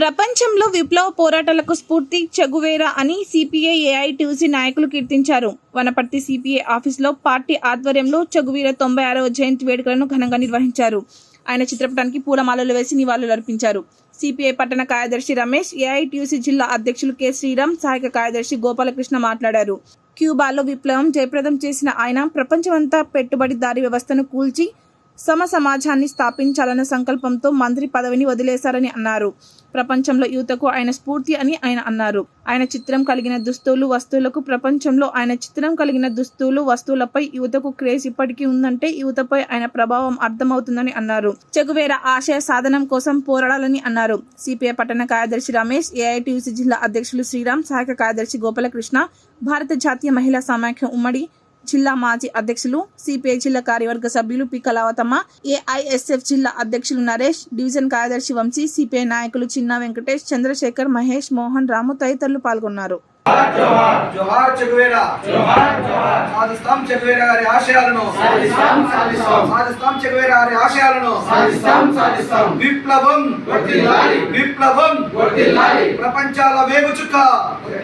ప్రపంచంలో విప్లవ పోరాటాలకు స్ఫూర్తి చెగువేరా అని సిపిఐ ఏఐటీసీ నాయకులు కీర్తించారు. వనపర్తి సిపిఐ ఆఫీసులో పార్టీ ఆధ్వర్యంలో చెగువీర తొంభై ఆరవ జయంతి వేడుకలను ఘనంగా నిర్వహించారు. ఆయన చిత్రపటానికి పూలమాలలు వేసి నివాళులర్పించారు సిపిఐ పట్టణ కార్యదర్శి రమేష్ ఏఐటీయూసీ జిల్లా అధ్యక్షులు కె. శ్రీరామ్ సహాయక కార్యదర్శి గోపాలకృష్ణ మాట్లాడారు. క్యూబాలో విప్లవం జయప్రదం చేసిన ఆయన ప్రపంచమంతా పెట్టుబడిదారీ వ్యవస్థను కూల్చి సమ సమాజాన్ని స్థాపించాలన్న సంకల్పంతో మంత్రి పదవిని వదిలేశారని అన్నారు. ప్రపంచంలో యువతకు ఆయన స్ఫూర్తి అని ఆయన అన్నారు. ఆయన చిత్రం కలిగిన దుస్తులు వస్తువులకు ప్రపంచంలో ఆయన చిత్రం కలిగిన దుస్తులు వస్తువులపై యువతకు క్రేజ్ ఇప్పటికీ ఉందంటే యువతపై ఆయన ప్రభావం అర్థమవుతుందని అన్నారు. చెగువేర ఆశయ సాధనం కోసం పోరాడాలని అన్నారు. సిపిఐ పట్టణ కార్యదర్శి రమేష్ ఏఐటీయూసీ జిల్లా అధ్యక్షులు శ్రీరామ్ సహాయక కార్యదర్శి గోపాలకృష్ణ భారత జాతీయ మహిళా సమాఖ్య ఉమ్మడి జిల్లా మాజీ అధ్యక్షులు సిపిఐ జిల్లా కార్యవర్గ సభ్యులు పి. కళావతమ్మ ఏఐఎస్ఎఫ్ జిల్లా అధ్యక్షులు నరేష్ డివిజన్ కార్యదర్శి వంశీ సిపిఐ నాయకులు చిన్న వెంకటేష్ చంద్రశేఖర్ మహేష్ మోహన్ రాము తదితరులు పాల్గొన్నారు. జోహార్ చెగువేరా. సాధిస్తాం చెగువేరా గారి ఆశయాలను. సాధిస్తాం చెగువేరా గారి ఆశయాలను. విప్లవం విప్లవం ప్రపంచాల వేగు చుక్క